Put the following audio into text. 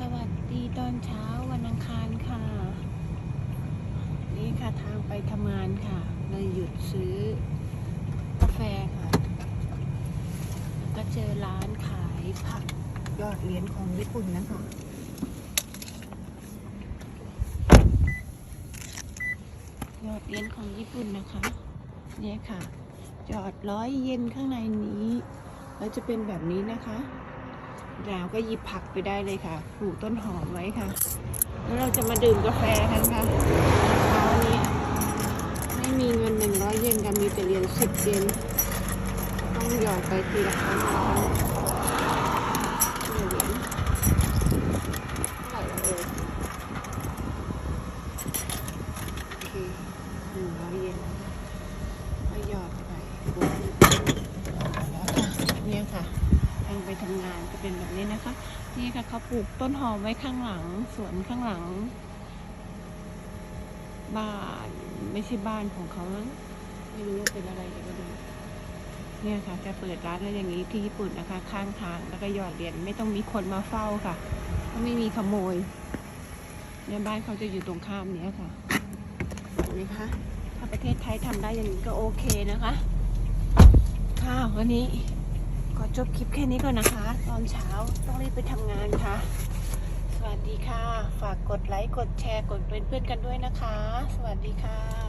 สวัสดีตอนเช้าวันอังคารค่ะ นี่ค่ะทางไปทำงานค่ะเลยหยุดซื้อกาแฟค่ะ แล้วก็เจอร้านขายผักยอดเหรียญของญี่ปุ่นนะคะยอดเหรียญของญี่ปุ่นนะคะ เนี่ยค่ะ จอดร้อยเย็นข้างในนี้ แล้วจะเป็นแบบนี้นะคะ เราก็หยิบผักไปได้เลยค่ะ ปลูกต้นหอมไว้ค่ะ แล้วเราจะมาดื่มกาแฟกันค่ะเช้านี้ไม่มีเงินหนึ่งร้อยเยนกันมีแต่เหรียญสิบเยนต้องหยอดไปทีละครั้งนะคะเหรียญเท่าไหร่ละเอยโอเคหนึ่งร้อยเยนก็หยอดไปแล้วค่ะเนี่ยค่ะ ทา งไปทำงานจะเป็นแบบนี้นะคะ นี่ค่ะเขาปลูกต้นหอมไว้ข้างหลังสวนข้างหลัง บ้านไม่ใช่บ้านของเขามั้งไม่รู้ว่าเป็นอะไรเดี๋ยวมาดูเนี่ยค่ะจะเปิดร้านแล้วอย่างนี้ที่ญี่ปุ่นนะคะ ข้างทางแล้วก็หยอดเหรียญไม่ต้องมีคนมาเฝ้าค่ะเพราะไม่มีขโมยเนี่ยบ้านเขาจะอยู่ตรงข้ามเนี้ยค่ะเห็นไหมคะถ้าประเทศไทยทำได้อย่างนี้ก็โอเคนะคะค่ะวันนี้ ขอจบคลิปแค่นี้ก่อนนะคะ ตอนเช้าต้องรีบไปทำงานค่ะ สวัสดีค่ะ ฝากกดไลค์ กดแชร์ กดเป็นเพื่อนกันด้วยนะคะ สวัสดีค่ะ